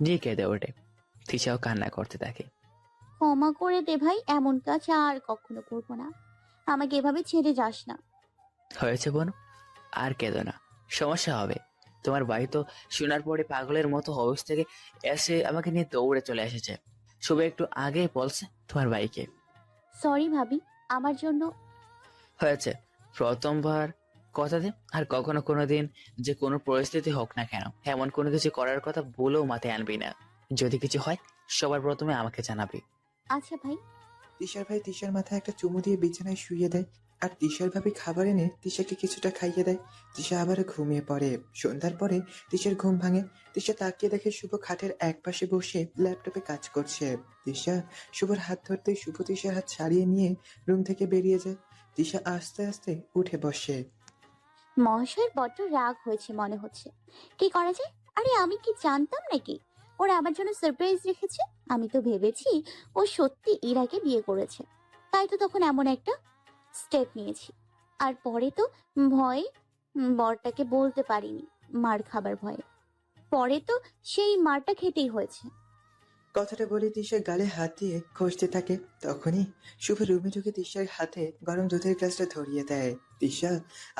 নিয়ে কেঁদে ওঠে তিশাও কান্না করতে থাকে। ক্ষমা করে দে ভাই এমন কাজ আর কখনো করব না। আমাকে এভাবে ছেড়ে যাস না। হয়েছে বোন? আর কেঁদো না। সমস্যা হবে। তোমার ভাই তো শোনার পরে পাগলের মতো অবস থেকে এসে আমাকে নিয়ে দৌড়ে চলে এসেছে। শুভ একটু আগে বলছে তোমার ভাইকে। সরি ভাবি আমার জন্য হয়েছে। প্রথমবার কথা দে আর কখনো কোনো দিন যে কোনো পরিস্থিতি হোক না কেন এমন কোনো কিছু করার কথা বলেও মাথায় আনবি না। যদি কিছু হয় সবার প্রথমে আমাকে জানাবি। আচ্ছা ভাই। তিশার ভাই তিশার মাথায় একটা চুমু দিয়ে বিছানায় শুয়ে দেয় আর তিশার ভাবি খাবার এনে তিশাকে কিছুটা খাইয়ে দেয়। তিশা আবার ঘুমিয়ে পড়ে। সন্ধ্যার পরে তিশার ঘুম ভাঙে। তিশা তাকিয়ে দেখে শুভ খাটের এক পাশে বসে ল্যাপটপে কাজ করছে। তিশা শুভর হাত ধরতেই শুভ তিশার হাত ছাড়িয়ে নিয়ে রুম থেকে বেরিয়ে যায়। তিশা আস্তে আস্তে উঠে বসে। মহাশয়ের বড্ড রাগ হয়েছে মনে হচ্ছে। কি করা যায়? আরে, আমি কি জানতাম নাকি? ওরা আমার জন্য সারপ্রাইজ রেখেছে? আমি তো ভেবেছি ও সত্যি ইরাকে বিয়ে করেছে। তাই তো তখন এমন একটা স্টেপ নিয়েছি। আর পরে তো ভয়ে বরটাকে বলতে পারিনি মার খাবার ভয়ে। পরে তো সেই মারটা খেতেই হয়েছে। কথাটা বলে তিশার গালে হাত দিয়ে ঘষতে থাকে। তখনই শুভ রুমে ঢুকে তিশার হাতে গরম দুধের গ্লাসটা ধরিয়ে দেয়। তিশা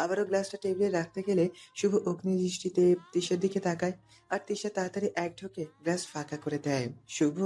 আবারও গ্লাসটা টেবিলে রাখতে গেলে শুভ অগ্নিদৃষ্টিতে তিশার দিকে তাকায় আর তিশা তাড়াতাড়ি এক ঢোকে গ্লাস ফাঁকা করে দেয়। শুভ,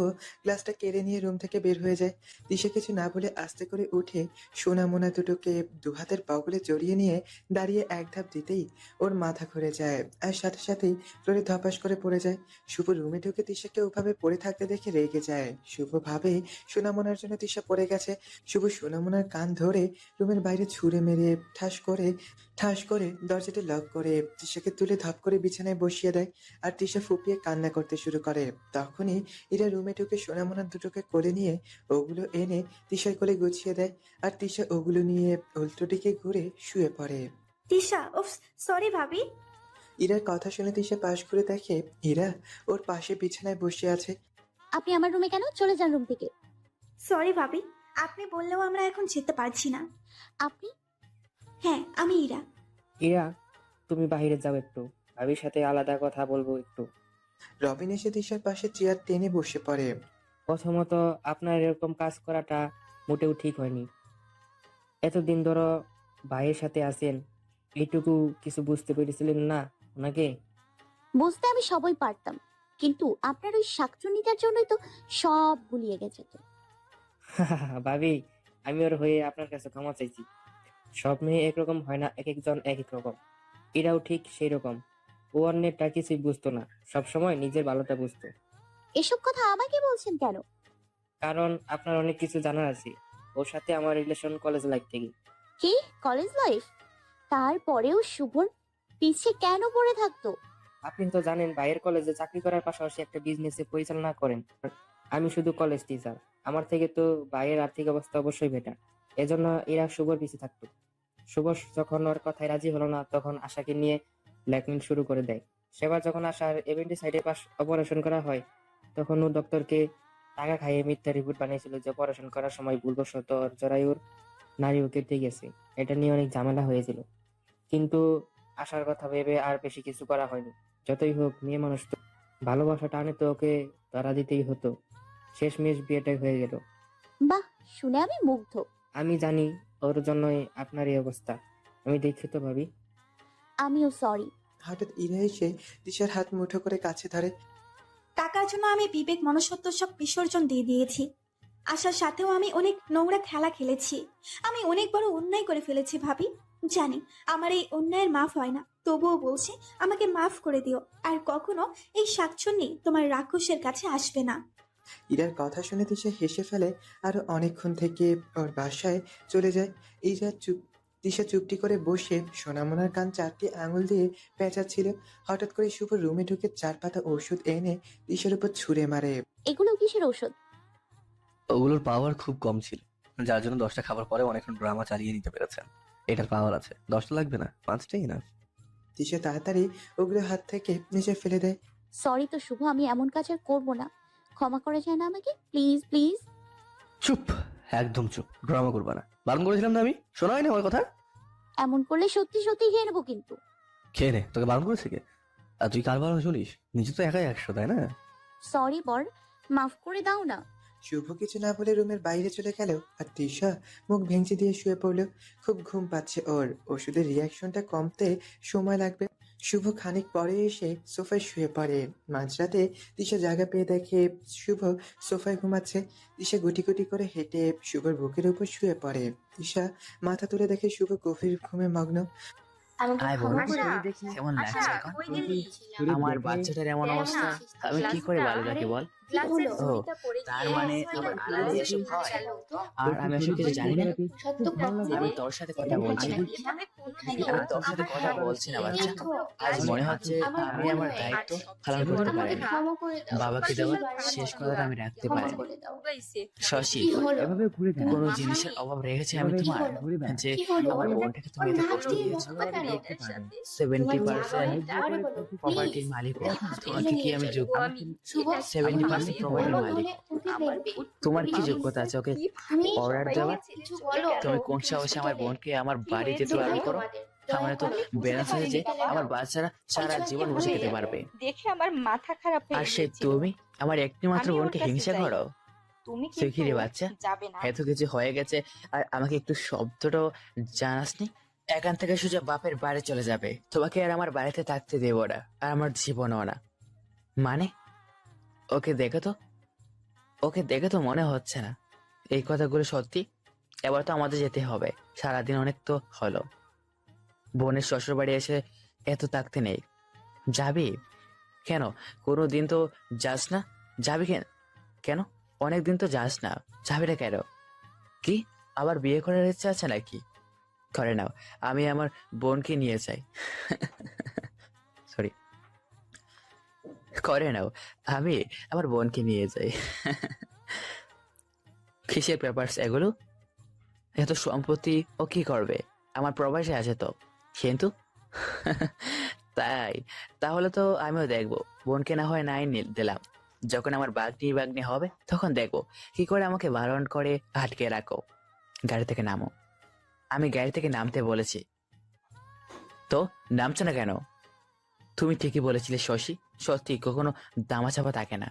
গ্লাসটা কেড়ে নিয়ে রুম থেকে বের হয়ে যায়। তিশা কিছু না বলে আস্তে করে উঠে সোনা মোনা দুটোকে দুহাতের বগলে জড়িয়ে নিয়ে দাঁড়িয়ে এক ধাপ দিতেই ওর মাথা ঘুরে যায় আর সাথে সাথেই ফ্লোরে ধপাস করে পড়ে যায়। শুভ রুমে ঢুকে তিশাকে ওভাবে পড়ে থাকতে দেখে রেগে যায়। শুভ ভাবে সোনামোনার জন্য তিশা পড়ে গেছে। শুভ সোনামোনার কান ধরে রুমের বাইরে ছুঁড়ে মেরে ঠাস করে ঠাস করে দরজাটা লক করে তিশাকে তুলে ধপ করে বিছানায় বসিয়ে দেয় আর তিশা ফুপিয়ে কান্না করতে শুরু করে। তখনই এরা রুমে ঢুকে সোনামোনার দুটোকে কোলে নিয়ে ওগুলো এনে তিশার কোলে গুছিয়ে দেয় আর তিশা ওগুলো নিয়ে উল্টো দিকে ঘুরে শুয়ে পড়ে। তিশা উফ সরি ভাবি। ইরার কথা শুনে তিশা পাশ ঘুরে দেখে ইরা ওর পাশে বিছানায় বসে আছে। আপনি আমার রুমে কেন? চলে যান রুম থেকে। সরি ভাবি আপনি বললেও আমরা এখন যেতে পারছি না। আপনি হ্যাঁ আমি ইরা। ইরা তুমি বাইরে যাও একটু। ভাবির সাথে আলাদা কথা বলব একটু। রবিন এসে তিশার পাশে চেয়ার টেনে বসে পড়ে। প্রথমত আপনার এরকম কাজ করাটা মোটেও ঠিক হয়নি। এতদিন ধরো ভাইয়ের সাথে আছেন এইটুকু কিছু বুঝতে পেরেছিলেন না ওনাকে? বুঝতে আমি সবই পারতাম কিন্তু আপনার ওই শাকচুনিটার জন্যই তো সব ভুলিয়ে গেছে তো। ভাবি আমি ওর হয়ে আপনার কাছে ক্ষমা চাইছি। সব মেয়ে একরকম হয় না এক একজন এক এক রকম এরাও ঠিক সেই রকম ও অন্যেরটা কিছুই বুঝতো না সবসময় নিজের ভালোটা বুঝতো। এসব কথা আমাকে বলছেন কেন? কারণ আপনার অনেক কিছু জানার আছে। ওর সাথে আমার রিলেশন কলেজ লাইফ থেকে। কি? কলেজ লাইফ তারপরেও শুভর পিছে কেন পড়ে থাকতো? আপনি তো জানেন ভাইয়ের কলেজে চাকরি করার পাশাপাশি একটা বিজনেসে পরিচালনা করেন। আমি শুধু কলেজ টিচার আমার থেকে তো ভাইয়ের আর্থিক অবস্থা অবশ্যই বেটার এজন্য এরা শুভর পিছিয়ে থাকতো। শুভ যখন ওর কথায় রাজি হলো না, তখন আশাকে নিয়ে ব্ল্যাকমেল শুরু করে দেয়। সেবার যখন আশার এভেন্টি সাইডে পাশ অপারেশন করা হয় তখন ও ডক্টরকে টাকা খাইয়ে মিথ্যা রিপোর্ট বানিয়েছিল যে অপারেশন করার সময় ভুলবশত জরায়ুর নারী ও কেটে গেছে। এটা নিয়ে অনেক ঝামেলা হয়েছিল। কিন্তু আশার কথা ভেবে আর বেশি কিছু করা হয়নি। যতই হোক, মেয়ে মানুষ তো ভালোবাসা টানে তো ওকে তারা দিতেই হতো। শেষমেশ বিয়েটাই হয়ে গেল। বাহ, শুনে আমি মুগ্ধ। আমি জানি ওর জন্যই আপনার এই অবস্থা। আমি দুঃখিত ভাবি। আমিও সরি হঠাৎ ইরা এসে তিশার হাত মুঠো করে কাছে ধরে টাকার জন্য আমি বিবেক মনুষ্যত্ব সব বিসর্জন দিয়ে দিয়েছি। আশার সাথেও আমি অনেক নোংরা খেলা খেলেছি। আমি অনেক বড় অন্যায় করে ফেলেছি ভাবি। জানি আমার এই অন্যায়ের মাফ হয় না। তবুও বলছি আমাকে মাফ করে দিও। আর কখনো এই শাকচুন্নি তোমার রাক্ষসের কাছে আসবে না। ইরার কথা শুনে তিশা হেসে ফেলে আর অনেকক্ষণ থেকে ওর বাসায় চলে যায়। ইরা চুপ তিশা চুপটি করে বসে সোনামোনার কান চারটি আঙুল দিয়ে পেঁচাচ্ছিল। হঠাৎ করে শুভ রুমে ঢুকে চার পাতা ওষুধ এনে তিশার উপর ছুঁড়ে মারে। এগুলো কিসের ঔষধ? ওগুলোর পাওয়ার খুব কম ছিল যার জন্য দশটা খাবার পরে অনেকক্ষণ ড্রামা চালিয়ে নিতে পেরেছেন। এটার পাওয়ার আছে দশটা লাগবে না পাঁচটাই না? তিশা তাড়াতাড়ি ওগুলো হাত থেকে নিচে ফেলে দেয়। সরি তো শুভ আমি এমন কাজ আর করব না। ক্ষমা করে যায় না আমাকে? প্লিজ প্লিজ চুপ একদম চুপ। ড্রামা করবা না। বারণ করেছিলাম না আমি? শোনা হয়নি আমার কথা? এমন করলে সত্যি সত্যি খেয়ে নেব কিন্তু। খেয়ে নে তোকে বারণ করেছে কে? আর তুই কার বারণ শুনিস? নিজে তো একাই একশো তাই না? সরি বর মাফ করে দাও না। শুভ কিছু না বলে রুমের বাইরে চলে গেল আর তৃষা মুখ ভেঙচি দিয়ে শুয়ে পড়ল। খুব ঘুম পাচ্ছে ওর। ওষুধের রিয়াকশনটা কমতে সময় লাগবে। শুভ খানিক পরে এসে সোফায় শুয়ে পড়ে। মাঝরাতে দিশা জায়গা পেয়ে দেখে শুভ সোফায় ঘুমাচ্ছে। দিশা গুটি গুটি করে হেঁটে শুভর বুকের উপর শুয়ে পড়ে। দিশা মাথা তুলে দেখে শুভ গভীর ঘুমে মগ্ন। গেলি? আমার বাচ্চাটার এমন অবস্থা? আমি কি করে ভালো রাখি বল? তার মানে আমার হয়? আর আমি আসলে কিছু জানি না আমি তোর সাথে কথা বলছি। এভাবে আমি তোর সাথে কথা সাথে বলছি না বাচ্চা। আজ আজ মনে হচ্ছে আমি আমার দায়িত্ব। পালন করতে দাও। বাবাকে দেওয়া শেষ কথাটা আমি রাখতে দাও। শশী কি হলো? কোনো জিনিসের অভাব রেখেছে আমি তোমার যে আমার বোনটাকে তুমি এত কষ্ট দিয়েছ। সেভেন্টি পার্সেন্ট প্রপার্টির মালিক। তোমাকে কি আমি যোগ্য শুভ, সেভেন্টি আমি বড় হলে মালিক। তোমার কি যোগ্যতা আছে? ওকে অর্ডার বলো। তুমি কোন সাহসে আমার বোনকে আমার বাড়িতে দোহাই তোলার করো। আমার তো দয়া করে যে আমার বাচ্চারা সারা জীবন বসে খেতে পারবে। দেখে আমার মাথা খারাপ আর সে তুমি আমার একটি মাত্র বোনকে হিংসা করো? তুমি কি রে বাচ্চা? এত কিছু হয়ে গেছে। আর আমাকে একটু শব্দটাও জানাসনি? এখান থেকে সোজা বাপের বাড়ি চলে যাবে। তোমাকে আর আমার বাড়িতে থাকতে দেবো না। আর আমার জীবনও না। মানে? ওকে দেখে তো, ওকে দেখে তো মনে হচ্ছে না। এই কথাগুলো সত্যি? এবার তো আমাদের যেতে হবে। সারাদিন অনেক তো হলো। বোনের শ্বশুর বাড়ি এসে এত থাকতে নেই। যাবি? কেন? কোনো দিন তো যাস না? যাবি কেন? কেন? অনেক দিন তো যাস না। যাবি না কেন? কি? আবার বিয়ে করার ইচ্ছা আছে নাকি? করে নাও, আমি আমার বোনকে নিয়ে যাই। করে নাও। আমি আমার বোনকে নিয়ে যাই। কিসের পেপারস এগুলো এত সম্পত্তি ও কি করবে? আমার প্রবাসে আছে তো। কিন্তু? তাই। তাহলে তো আমিও দেখব। বোনকে না হয় নাই দিলাম। যখন আমার বাগনি বাগনি হবে, তখন দেখব। কি করে আমাকে বারণ করে আটকে রাখো। গাড়ি থেকে নামো। আমি গাড়ি থেকে নামতে বলেছি। তো, নামছো না কেন? তুমি ঠিকই বলেছিলে, শশী। সত্যি, কখনো দামাচাপা থাকে না।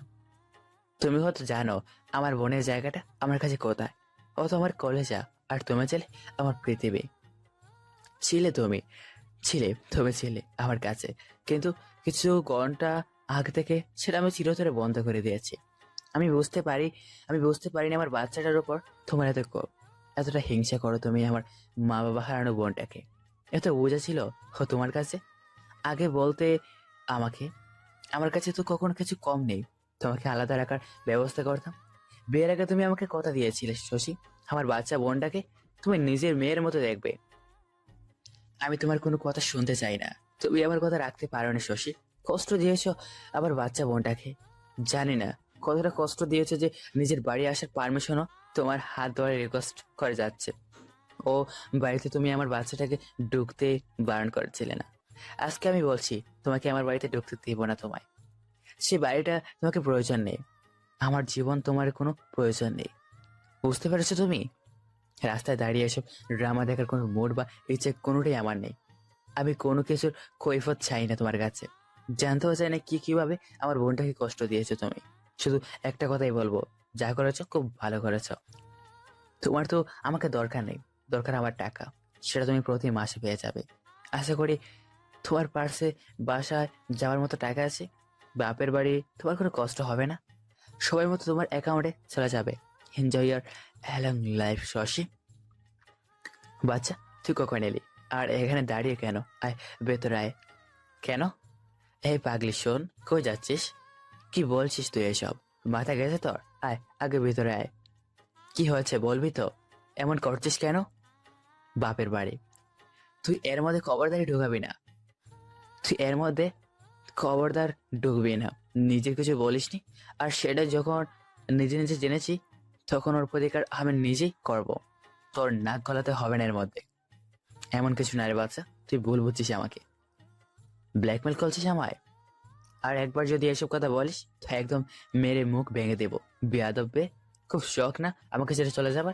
তুমি হয়তো জানো, আমার বোনের জায়গাটা আমার কাছে কোথায়। ও তো আমার কলেজা আর তুমি ছিলে আমার পৃথিবী। ছিলে তুমি। ছিলে তুমি ছিলে আমার কাছে। কিন্তু কিছু ঘণ্টা আগে থেকে সেটা আমি চিরতরে বন্ধ করে দিয়েছি। আমি বুঝতে পারি, আমি বুঝতে পারিনি আমার বাচ্চাটার উপর তোমার এত এতটা হিংসা করো তুমি আমার মা বাবা হারানো বোনটাকে। এত বোঝা ছিল তোমার কাছে? আগে বলতে আমাকে, আমার কাছে তো কখনো কিছু কম নেই। তোমাকে আলাদা রাখার ব্যবস্থা করতাম। বিয়ের আগে তুমি আমাকে কথা দিয়েছিলে, শশী। আমার বাচ্চা বোনটাকে তুমি নিজের মেয়ের মতো দেখবে। আমি তোমার কোনো কথা শুনতে চাই না। তুমি আমার কথা রাখতে পারো না, শশী। কষ্ট দিয়েছ আবার বাচ্চা বোনটাকে। জানি না, কতটা কষ্ট দিয়েছ যে নিজের বাড়ি আসার পারমিশনও তোমার হাত ধরে রিকোয়েস্ট করে যাচ্ছে। ও বাড়িতে তুমি আমার বাচ্চাটাকে ঢুকতে বারণ করেছিলে না। আজকে আমি বলছি, তোমাকে আমার বাড়িতে ঢুকতে দিব না তোমায়। সে বাড়িটা তোমাকে প্রয়োজন নেই। আমার জীবন তোমার কোনো প্রয়োজন নেই। বুঝতে পেরেছ তুমি? রাস্তায় দাঁড়িয়ে এসব ড্রামা দেখার কোনো মোড বা ইচ্ছে কোনোটাই আমার নেই। আমি কোনো কিছুর কৈফত চাই না তোমার কাছে। জানতেও চাই না কি কীভাবে আমার বোনটাকে কষ্ট দিয়েছ তুমি। শুধু একটা কথাই বলব, যা করেছ খুব ভালো করেছ। তোমার তো আমাকে দরকার নেই, দরকার আমার টাকা। সেটা তুমি প্রতি মাসে পেয়ে যাবে। আশা করি তোমার পার্সে বাসায় যাওয়ার মতো টাকা আছে? বাপের বাড়ি তোমার কোনো কষ্ট হবে না? সবাই মতো তোমার অ্যাকাউন্টে চলে যাবে। Enjoy your along life Shashi বাচ্চা, তুই কখন এলি? আর এখানে দাঁড়িয়ে কেন? আয়, ভেতরে আয়। কেন? এই পাগলি, শোন, কই যাচ্ছিস? কি বলছিস তুই এসব? মাথা গেছে তোর? আয়, আগে ভেতরে আয়। কি হয়েছে বলবি তো? এমন করছিস কেন? বাপের বাড়ি। তুই এর মধ্যে খবরদারি ঢুকাবি না। তুই এর মধ্যে খবরদার ঢুকবি না। নিজের কিছু বলিসনি? আর সেটা যখন নিজে নিজে জেনেছি, তখন ওর প্রতিকার আমি নিজেই করব। তোর নাক গলাতে হবে না এর মধ্যে। এমন কিছু না রে বাচ্চা, তুই ভুল বুঝছিস আমাকে। ব্ল্যাকমেল করছিস আমায়? আর একবার যদি এসব কথা বলিস তো একদম মেরে মুখ ভেঙে দেবো। বেয়াদব্বে খুব শখ না? আমাকে ছেড়ে চলে যাবার?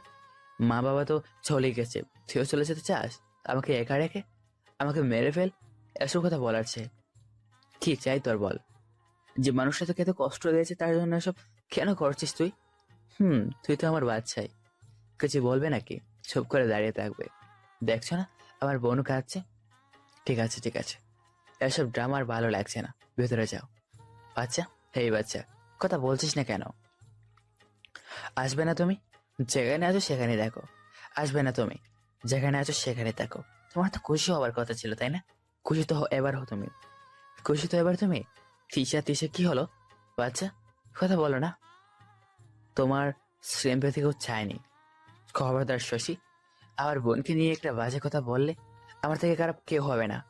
মা বাবা তো চলে গেছে। তুইও চলে যেতে চাস? আমাকে একা রেখে? আমাকে মেরে ফেল? এসব কথা বলার চেয়ে। কি চাই তোর বল। যে মানুষটা তোকে এত কষ্ট দিয়েছে, তার জন্য এসব কেন করছিস তুই? হুম, তুই তো আমার বাচ্চাই। কিছু বলবে নাকি? চুপ করে দাঁড়িয়ে থাকবে। দেখছ না, আমার বোনও কাঁদছে? ঠিক আছে ঠিক আছে। এসব ড্রামা আর ভালো লাগছে না। ভেতরে যাও। বাচ্চা এই বাচ্চা, কথা বলছিস না কেন? আসবে না তুমি? যেখানে আছো সেখানে দেখো। আসবে না তুমি? যেখানে আছো সেখানে দেখো। তোমার তো খুশি হওয়ার কথা ছিল, তাই না? খুশি তো এবার হো তুমি। খুশি তো এবার তুমি? তিসা তিসা কি হলো? বাচ্চা, কথা বলো না। তোমার সিম্পেথি কেউ চায়নি। খবরদার শশী, আমার বোনকে নিয়ে একটা বাজে কথা বললে আমার থেকে খারাপ কেউ হবে না।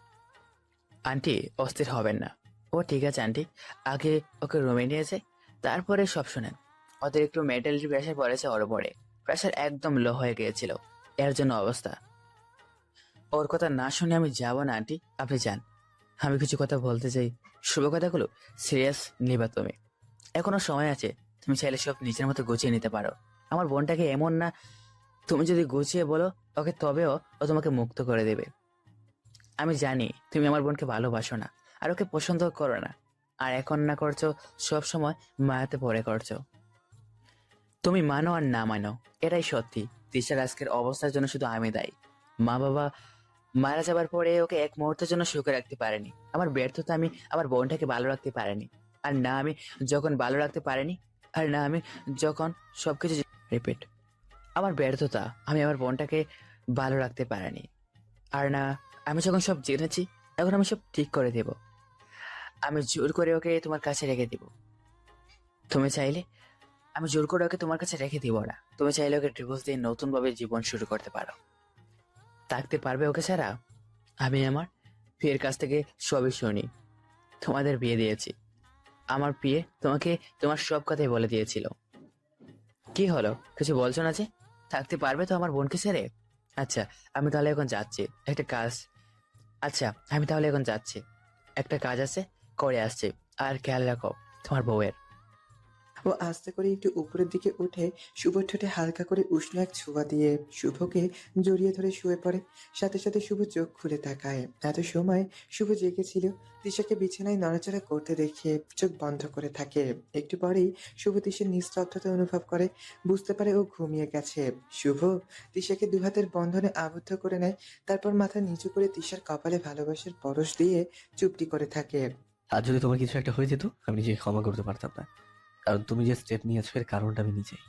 আন্টি, অস্থির হবেন না। ও ঠিক আছে, আন্টি। আগে ওকে রুমে নিয়েছে তারপরে সব শোনেন। ওদের একটু মেন্টালিটি প্রেশার পড়েছে ওর উপরে। প্রেশার একদম লো হয়ে গিয়েছিল। এর জন্য অবস্থা। ওর কথা না শুনে আমি যাব না, আন্টি। আপনি যান। আমি কিছু কথা বলতে চাই। শুভ কথাগুলো সিরিয়াস নিবা তুমি। এখনও সময় আছে। তুমি চাইলে সব নিজের মতো গুছিয়ে নিতে পারো। আমার বোনটাকে এমন না, তুমি যদি গুছিয়ে বলো, ওকে তবেও ও তোমাকে মুক্ত করে দেবে। আমি জানি তুমি আমার বোনকে ভালোবাসো না, আর ওকে পছন্দ করো না। আর এখন না করছ, সব সময় মায়াতে পড়ে করছ। তুমি মানো আর না মানো, এটাই সত্যি। তিশার আজকের অবস্থার জন্য শুধু আমি দায়ী। মা বাবা মারা যাবার পরে ওকে এক মুহূর্তের জন্য সুখে রাখতে পারেনি। আমার ব্যর্থতা আমি আমার বোনটাকে ভালো রাখতে পারেনি। আর না আমি যখন ভালো রাখতে পারিনি, আর না আমি যখন সবকিছু রিপিট। আমার ব্যর্থতা আমি আমার বোনটাকে ভালো রাখতে পারিনি। আর না, আমি যখন সব জেনেছি, এখন আমি সব ঠিক করে দেব। আমি জোর করে ওকে তোমার কাছে রেখে দিব। তুমি চাইলে, আমি জোর করে ওকে তোমার কাছে রেখে দিব না। তুমি চাইলে ওকে ডিভোর্স দিয়ে নতুন ভাবে জীবন শুরু করতে পারো। থাকতে পারবে ওকে ছাড়া? আমি আমার বিয়ের কাছ থেকে সবই শুনি। তোমাদের বিয়ে দিয়েছি। আমার বিয়ে তোমাকে তোমার সব কথাই বলে দিয়েছিল। কি হলো? কিছু বলছো না যে? থাকতে পারবে তো আমার বোনকে ছেড়ে? আচ্ছা আমি তাহলে এখন যাচ্ছি। একটা কাজ। আচ্ছা আমি তাহলে এখন যাচ্ছি। একটা কাজ আছে, করে আসছি। আর খেয়াল রাখো, তোমার বউয়ের। ও আস্তে করে একটু উপরের দিকে উঠে শুভ ঠোঁটে হালকা করে উষ্ণ এক ছোঁয়া দিয়ে শুভকে জড়িয়ে ধরে শুয়ে পড়ে। সাথে সাথে শুভ চোখ খুলে তাকায়। এত সময় শুভ জেগেছিল তিশাকে বিছানায় নড়াচড়া করতে দেখে চোখ বন্ধ করে থাকে। একটু পরেই শুভ তিশার নিস্তব্ধতা অনুভব করে, বুঝতে পারে ও ঘুমিয়ে গেছে। শুভ তিশাকে দুহাতের বন্ধনে আবদ্ধ করে নেয়, তারপর মাথা নিচু করে তিশার কপালে ভালোবাসার পরশ দিয়ে চুপটি করে থাকে। আর যদি তোমার কিছু একটা হয়ে যেত, আমি নিজেকে ক্ষমা করতে পারতাম না। কারণ তুমি যে স্টেপ নিয়েছো, এর কারণটা আমি নিজেই।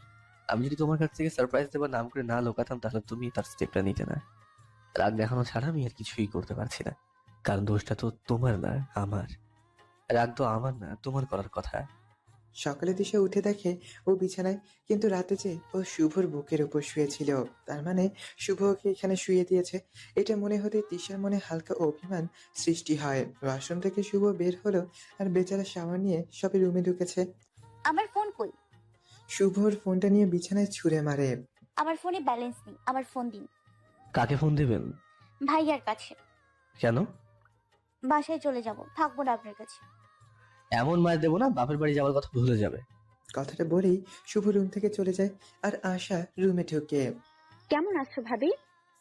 আমি যদি তোমার কাছ থেকে সারপ্রাইজ দেবার নাম করে না লোকাতাম, তাহলে তুমি তার স্টেপটা নিতে না। রাগ দেখানো ছাড়া আমি আর কিছুই করতে পারছি না। কারণ দোষটা তো তোমার না, আমার। রাগ তো আমার না, তোমার করার কথা। সকালে দিশা উঠে দেখে ও বিছানায়, কিন্তু রাতে যে ও শুভর বুকের উপর শুয়েছিল, তার মানে শুভ ওকে এখানে শুয়ে দিয়েছে। এটা মনে হতে তিশার মনে হালকা অভিমান সৃষ্টি হয়। ওয়াশরুম থেকে শুভ বের হলো আর বেচারা শাওয়ার নিয়ে সবে রুমে ঢুকেছে। আমার ফোন কই? শুভর ফোনটা নিয়ে বিছানায় ছুঁড়ে মারে। আমার ফোনে ব্যালেন্স নেই আমার ফোন দিন। কাকে ফোন দেবেন? ভাইয়ার কাছে। কেন? বাসায় চলে যাব থাকব না আপনার কাছে। এমন মায়ের দেবো না বাপের বাড়ি যাওয়ার কথা ভুলে যাবে। কথাটা বলেই শুভ রুম থেকে চলে যায় আর আশা রুমে ঢুকে। কেমন আছো ভাবি?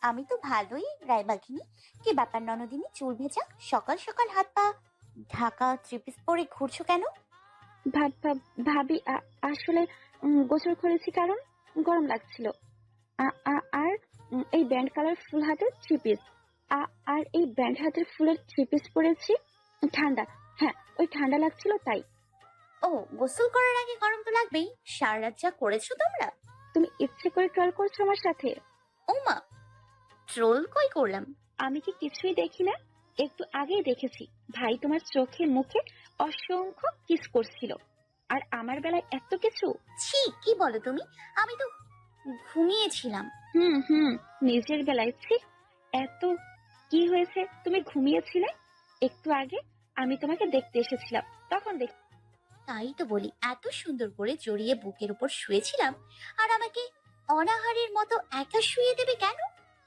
আমি তো ভালোই রায়বাঘিনী। কি ব্যাপার ননদিনী চুল ভেজা? সকাল সকাল হাত পা ঢাকা ত্রিপিস পরে ঘুরছো কেন? ভাব ভাব- ভাবি আসলে গোসল করেছি কারণ গরম লাগছিল। আর এই ব্যান্ড কালার ফুল হাতের থ্রি পিস আর এই ব্যান্ড হাতের ফুলের থ্রি পিস পরেছি ঠান্ডা। হ্যাঁ ওই ঠান্ডা লাগছিল তাই। ও গোসল করার আগে গরম তো লাগবেই। সারা রাত যা করেছ তোমরা? তুমি ইচ্ছে করে ট্রল করছ আমার সাথে। ও মা ট্রোল কই করলাম? আমি কি কিছুই দেখি না? একটু আগেই দেখেছি। ভাই তোমার চোখে মুখে অসংখ্য কিস করছিল। আর আমার বেলায় এত কিছু? ছি কি বলো তুমি? আমি তো ঘুমিয়েছিলাম। হুম হুম নিজের বেলায় ছি। এত কি হয়েছে? তুমি ঘুমিয়েছিলে? একটু আগে আমি তোমাকে দেখতে এসেছিলাম। তখন দেখ তাই তো বলি এত সুন্দর করে জড়িয়ে বুকের উপর শুয়েছিলাম আর আমাকে অনাহারের মতো একা শুয়ে দেবে কেন?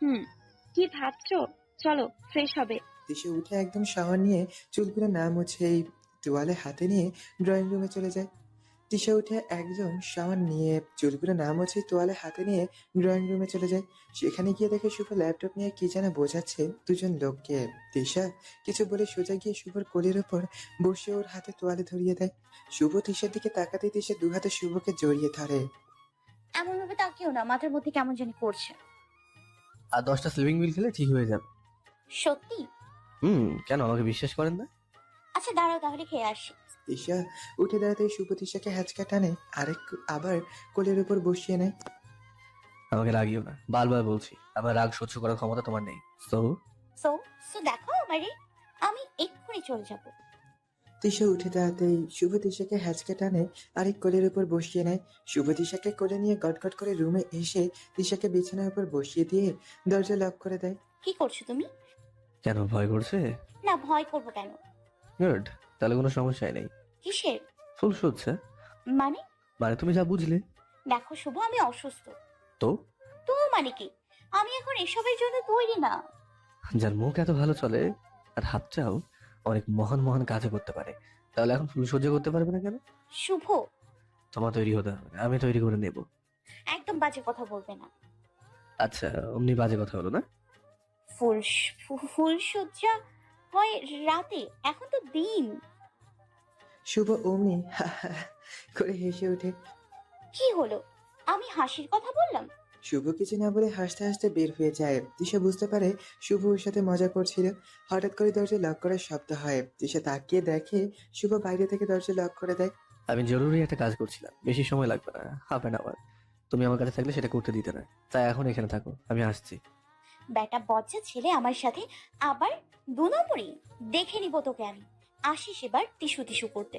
হুম কি ভাবছ? চলো ফ্রেশ হবে। দিশে উঠে একদম শাওয়ার নিয়ে চুলগুলো না মুছেই তোয়ালে হাতে নিয়ে ড্রয়িং রুমে চলে যায়। তিশা উঠে একজন সামান নিয়ে চুলগুলো না মুছে তোয়ালে হাতে নিয়ে ড্রয়িং রুমে চলে যায়। সেখানে গিয়ে দেখে শুভ ল্যাপটপ নিয়ে কি যেন বোঝাচ্ছে দুজন লোককে। তিশা কিছু বলে সোজা গিয়ে শুভর কোলের ওপর বসে ওর হাতে তোয়ালে ধরিয়ে দেয়। শুভ তিশার দিকে তাকাতে তিশা দু হাতে শুভকে জড়িয়ে ধরে। এমন ভাবে তাকিও না মাথার মধ্যে কেমন জানি করছে। আর দশটা স্লিপিং বিল খেলে ঠিক হয়ে যাবে। সত্যি? হুম কেন আমাকে বিশ্বাস করেন না? আচ্ছা দাঁড়াও তাহলে খেয়ে আসি। তিশা উঠে দাঁড়াতে শুভ তিশাকে হ্যাচকা টানে আরেক আবার কোলের উপর বসিয়ে নেয়। আমাকে রাগিও না বারবার বলছি আমার রাগ সহ্য করার ক্ষমতা তোমার নেই। তো সো সো দেখো আমারে আমি এক্ষুনি চলে যাব। তিশা উঠে দাঁড়াতেই শুভ তিশাকে হ্যাচকে টানে আরেক কোলের উপর বসিয়ে নেয়। শুভ তিশাকে কোলে নিয়ে গটগট করে রুমে এসে তিশাকে বিছানার উপর বসিয়ে দিয়ে দরজা লক করে দেয়। কি করছ তুমি? কেন ভয় করছে? না ভয় করব কেন? গুড তাহলে কোনো সমস্যাই নেই। কিসের? ফুল শুচ্ছে। মানে? মানে তুমি যা বুঝলে। দেখো শুভ আমি অসুস্থ। তো? তো মানে কি? আমি এখন এসবের জন্য তৈরি না। যার মুখ এত ভালো চলে আর হাতটাও অনেক মহান মহান কাজে করতে পারে। তাহলে এখন ফুল সহ্য করতে পারবে না কেন? শুভ। তোমার তৈরি হতে হবে আমি তৈরি করে নেব। একদম বাজে কথা বলবে না। আচ্ছা অমনি বাজে কথা হলো না? ফুল ফু- ফুলসজ্জা হয় রাতে? এখন তো দিন। শুভ অমনি। করে হেসে ওঠে। কি হলো? আমি হাসির কথা বললাম? শুভ কিছু না বলে হাসতে হাসতে বের হয়ে যায়। তিশা বুঝতে পারে শুভ ওর সাথে মজা করছিল। হঠাৎ করে দরজা লক করার শব্দ হয়। তিশা তাকিয়ে দেখে শুভ বাইরে থেকে দরজা লক করে দেয়। আমি জরুরি একটা কাজ করছিলাম। বেশি সময় লাগবে না। Half an hour. তুমি আমার কাছে থাকলে সেটা করতে দিতে না। তাই এখন এখানে থাকো। আমি আসছি। বেটা বজ্জা ছেলে আমার সাথে, আবার দু নম্বরই। দেখে নিব তোকে আমি। আসিস এবার টিসু টিসু করতে।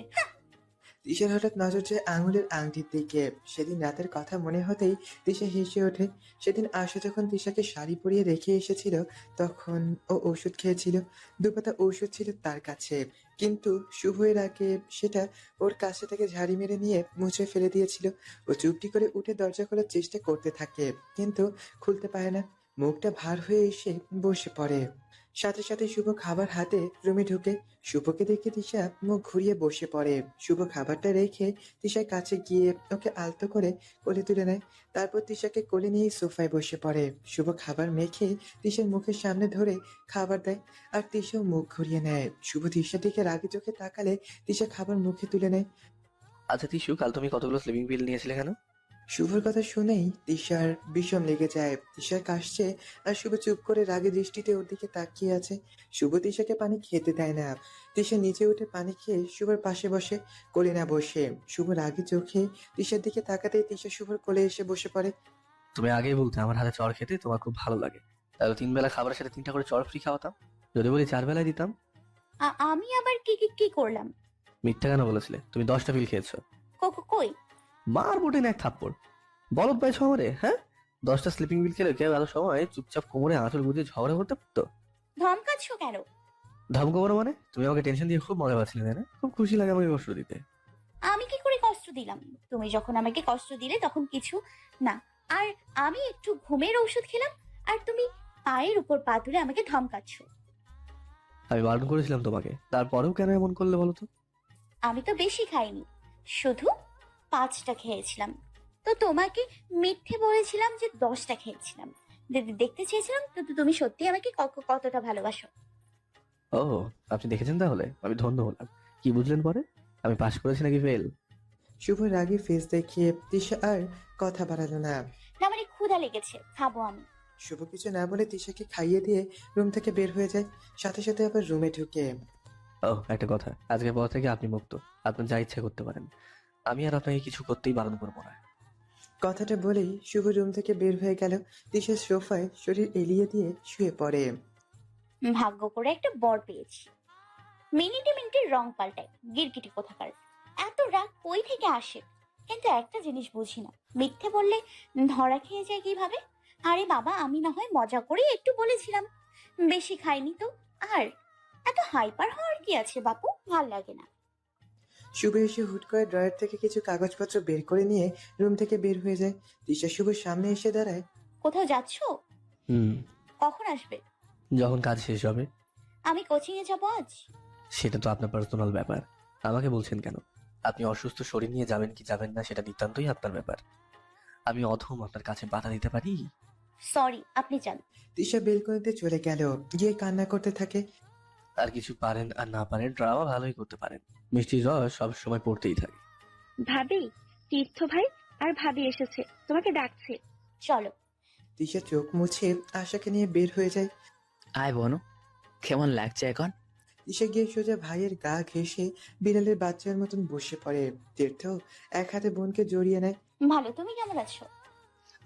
তিশার হঠাৎ নজর যায় আঙুলের আংটির দিকে। সেদিন রাতের কথা মনে হতেই তিশা হেসে ওঠে। সেদিন আশা যখন তিশাকে শাড়ি পরিয়ে রেখে এসেছিল, তখন ও ওষুধ খেয়েছিল। দুপাতা ওষুধ ছিল তার কাছে। কিন্তু শুভ এর আগে সেটা ওর কাছে থেকে ঝাড়ি মেরে নিয়ে মুছে ফেলে দিয়েছিল। ও চুপটি করে উঠে দরজা খোলার চেষ্টা করতে থাকে, কিন্তু খুলতে পারে না। মুখটা ভার হয়ে এসে বসে পড়ে। সাথে সাথে শুভ খাবার হাতে রুমে ঢুকে শুভকে দেখে তিশা মুখ ঘুরিয়ে বসে পড়ে। শুভ খাবারটা রেখে তিশার কাছে গিয়ে ওকে আলতো করে কোলে তুলে নেয়। তারপর তিশাকে কোলে নিয়ে সোফায় বসে পড়ে। শুভ খাবার মেখে তিশার মুখের সামনে ধরে খাবার দেয় আর তিশাও মুখ ঘুরিয়ে নেয়। শুভ তিশার দিকে রাগে চোখে তাকালে তিশা খাবার মুখে তুলে নেয়। আচ্ছা তিশু, কাল তুমি কতগুলো স্লিপিং বিল নিয়েছিলে কেন? শুভর কথা শুনেই তিশার বিষম লেগে যায়। তিশার কাশছে আর শুভ চুপ করে রাগে দৃষ্টিতে ওর দিকে তাকিয়ে আছে। শুভ তিশাকে পানি খেতে দেয় না। তিশা নিচে উঠে পানি খেয়ে শুভর পাশে বসে কোলে না বসে। শুভ রাগে চোখে তিশার দিকে তাকাতেই তিশা শুভর কোলে এসে বসে পড়ে। তুমি আগেই বলতে আমার হাতে চড় খেতে তোমার খুব ভালো লাগে। তাহলে তিন বেলা খাবারের সাথে তিনটা করে চড় ফ্রি খাওয়াতাম? যদি বলি চার বেলায় দিতাম? আ- আমি আবার কি কি কি করলাম? মিথ্যা কেন বলেছিলে? তুমি দশটা বিল খেয়েছো। কো- কো- কই? মার বোটে এক থাপ্পড়। বলদ পাইছো আমারে হ্যাঁ? দশটা স্লিপিং বিল খেলে কেউ এত সময় চুপচাপ কোমরে আঁচল গুঁজে ঝগড়া করতে পারতো? ধমকাচ্ছ কেন? ধমক বড় মানে? তুমি আমাকে টেনশন দিয়ে খুব মজা পাচ্ছিলে তাই না? খুব খুশি লাগে আমাকে কষ্ট দিতে। আমি কি করে কষ্ট দিলাম? তুমি যখন আমাকে কষ্ট দিলে তখন কিছু না। আর আমি একটু ঘুমের ঔষধ খেলাম আর তুমি পায়ের উপর পা তুলে আমাকে ধমকাচ্ছ। আমি বারণ করেছিলাম তোমাকে। তারপরেও কেন এমন করলে বলো তো? আমি তো বেশি খাইনি। শুধু পাঁচটা খেয়েছিলাম। তো তোমাকে মিথ্যে বলেছিলাম যে দশটা খেয়েছিলাম। দে- দেখতে চেয়েছিলাম তো তো তুমি সত্যি আমাকে ক- কতটা ভালোবাসো? ও আপনি দেখেছেন তাহলে? আমি ধন্য হলাম। কি বুঝলেন পরে? আমি পাশ করেছি নাকি ফেল শুভ রাগে ফেস দেখিয়ে তিশা আর কথা বাড়ালো না। না মানে ক্ষুধা লেগেছে খাব আমি। শুভ কিছু না বলে তিশাকে খাইয়ে দিয়ে রুম থেকে বের হয়ে যায় সাথে সাথে আবার রুমে ঢুকে। ও একটা কথা। আজকের পর থেকে আপনি মুক্ত। আপনি যা ইচ্ছা করতে পারেন। আমি আর আপনাকে কিছু করতেই বারণ করব না। কথাটা বলেই শুভ রুম থেকে বের হয়ে গেল তিশা সোফায় শরীর এলিয়ে দিয়ে শুয়ে পড়ে। ভাগ্য করে একটা বর পেয়েছি। মিনিটে মিনিটে রং পাল্টায় গিরগিটি কোথাকার। এত রাগ কই থেকে আসে? কিন্তু একটা জিনিস বুঝি না মিথ্যে বললে ধরা খেয়ে যায় কীভাবে? আরে বাবা আমি না হয় মজা করে একটু বলেছিলাম। বেশি খাইনি তো আর এত হাইপার হওয়ার কি আছে বাপু? ভালো লাগে না। শুভ এসে হুট করে ড্রয়ার থেকে কিছু কাগজপত্র বের করে নিয়ে রুম থেকে বের হয়ে যায়। তিশা শুভর সামনে এসে দাঁড়ায়। কোথাও যাচ্ছো? হুম। কখন আসবে? যখন কাজ শেষ হবে। আমি কোচিং এ যাব আজ? সেটা তো আপনার পার্সোনাল ব্যাপার। আমাকে বলছেন কেন? আপনি অসুস্থ শরীর নিয়ে যাবেন কি যাবেন না সেটা নিতান্তই আপনার ব্যাপার। আমি অধম আপনার কাছে বাধা দিতে পারি? সরি আপনি যান। তিশা বেলকনিতে চলে গেল গিয়ে কান্না করতে থাকে। আর কিছু পারেন আর না পারেন ড্রামা ভালোই করতে পারেন। মিষ্টির রস সব সময় পড়তেই থাকে। ভাবি তীর্থ ভাই আর ভাবি এসেছে তোমাকে ডাকছে। চলো। তিশা চোখ মুছে আশাকে নিয়ে বের হয়ে যায়। আয় বনু কেমন লাগছে এখন? তিশা গিয়ে সোজা ভাইয়ের গা ঘেঁষে বিড়ালের বাচ্চার মতন বসে পড়ে। তীর্থ এক হাতে বোনকে জড়িয়ে নেয়। ভালো তুমি কেমন আছো?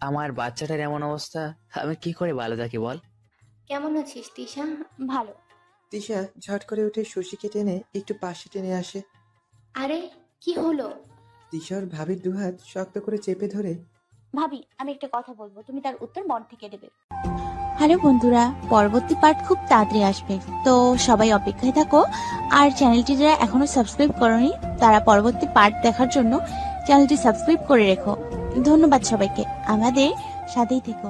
আমার বাচ্চাটার এমন অবস্থা আমি কি করে ভালো থাকি বল? কেমন আছিস তিশা? ভালো। তিশা ঝট করে উঠে শশীকে টেনে একটু পাশে টেনে আসে। আরে কি হলো? তিশার ভাবির দুহাত শক্ত করে চেপে ধরে ভাবি আমি একটা কথা বলব। তুমি তার উত্তর মন থেকে দেবে। হ্যালো বন্ধুরা পরবর্তী পার্ট খুব তাড়াতাড়ি আসবে। তো সবাই অপেক্ষায় থাকো। আর চ্যানেলটি যারা এখনও সাবস্ক্রাইব করনি তারা পরবর্তী পার্ট দেখার জন্য চ্যানেলটি সাবস্ক্রাইব করে রেখো। ধন্যবাদ সবাইকে। আমাদের সাথেই থেকো।